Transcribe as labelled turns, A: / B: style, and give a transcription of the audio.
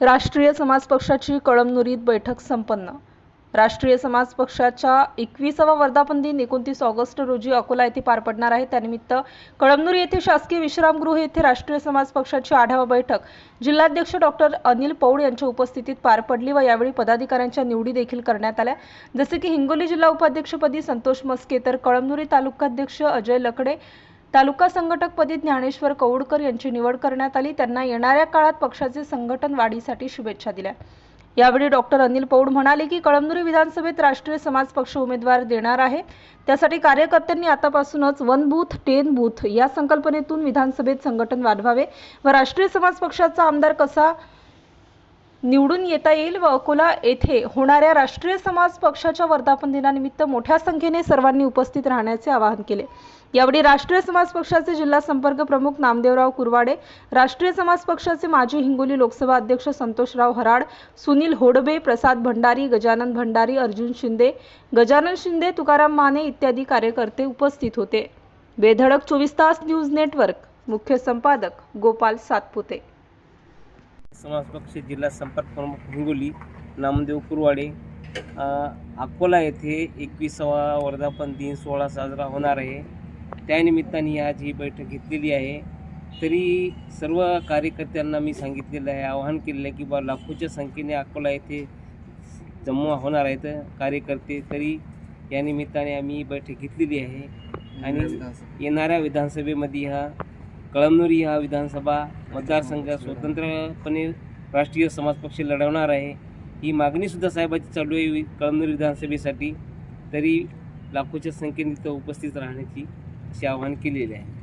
A: राष्ट्रीय समाज पक्षाची कळमनुरीत बैठक संपन्न. राष्ट्रीय समाज पक्षाच्या एकविसावा वर्धापन दिन एकोणतीस ऑगस्ट रोजी अकोला येथे पार पडणार आहे. त्यानिमित्त कळमनुरी येथे शासकीय विश्रामगृह येथे राष्ट्रीय समाज पक्षाची आढावा बैठक जिल्हाध्यक्ष डॉक्टर अनिल पौड यांच्या उपस्थितीत पार पडली व यावेळी पदाधिकाऱ्यांच्या निवडी देखील करण्यात आल्या. जसे की हिंगोली जिल्हा उपाध्यक्षपदी संतोष मस्के तर कळमनुरी तालुकाध्यक्ष अजय लकडे तालुका संघटकपदी ज्ञानेश्वर कौडकर यांची निवड करण्यात आली. त्यांना येणाऱ्या काळात पक्षाचे संघटन वाढीसाठी शुभेच्छा दिल्या. यावेळी डॉक्टर अनिल पौड म्हणाले की कळमनुरी विधानसभेत राष्ट्रीय समाज पक्ष उमेदवार देणार आहे. त्यासाठी कार्यकर्त्यांनी आतापासूनच वन बूथ टेन बूथ या संकल्पनेतून विधानसभेत संघटन वाढवावे व राष्ट्रीय समाज पक्षाचा आमदार कसा निवडून येता येईल व अकोला येथे होणाऱ्या राष्ट्रीय समाज पक्षाच्या वर्धापन दिनानिमित्त मोठ्या संख्येने सर्वांनी उपस्थित राहण्याचे आवाहन केले. यावेळी राष्ट्रीय समाज पक्षाचे जिल्हा संपर्क प्रमुख नामदेवराव कुरवाडे राष्ट्रीय समाज पक्षाचे माजी हिंगोली लोकसभा अध्यक्ष संतोषराव हराड सुनील होडबे प्रसाद भंडारी गजानन भंडारी अर्जुन शिंदे गजानन शिंदे तुकाराम माने इत्यादी कार्यकर्ते उपस्थित होते. बेधडक चोवीस तास न्यूज नेटवर्क. मुख्य संपादक गोपाल सातपुते.
B: समाज पक्ष जिल्हा संपर्क प्रमुख हिंगोली नामदेव कुरवाडे अकोला येथे एकविसावा वर्धापन दिन सोहळा साजरा होणार आहे. त्यानिमित्ताने आज ही बैठक घेतलेली आहे. तरी सर्व कार्यकर्त्यांना मी सांगितलेलं आहे आवाहन केलेलं आहे की बा लाखोच्या संख्येने अकोला येथे जमा होणार आहेत कार्यकर्ते. तरी या निमित्ताने आम्ही ही बैठक घेतलेली आहे. आणि येणाऱ्या विधानसभेमध्ये हा कळमनुरी हा विधानसभा मतदारसंघ स्वतंत्रपणे राष्ट्रीय समाज पक्ष लढवणार आहे. ही मागणीसुद्धा साहेबाची चालू आहे कळमनुरी विधानसभेसाठी. तरी लाखोच्या संख्येने तिथं उपस्थित राहण्याची असे आवाहन केलेले आहे.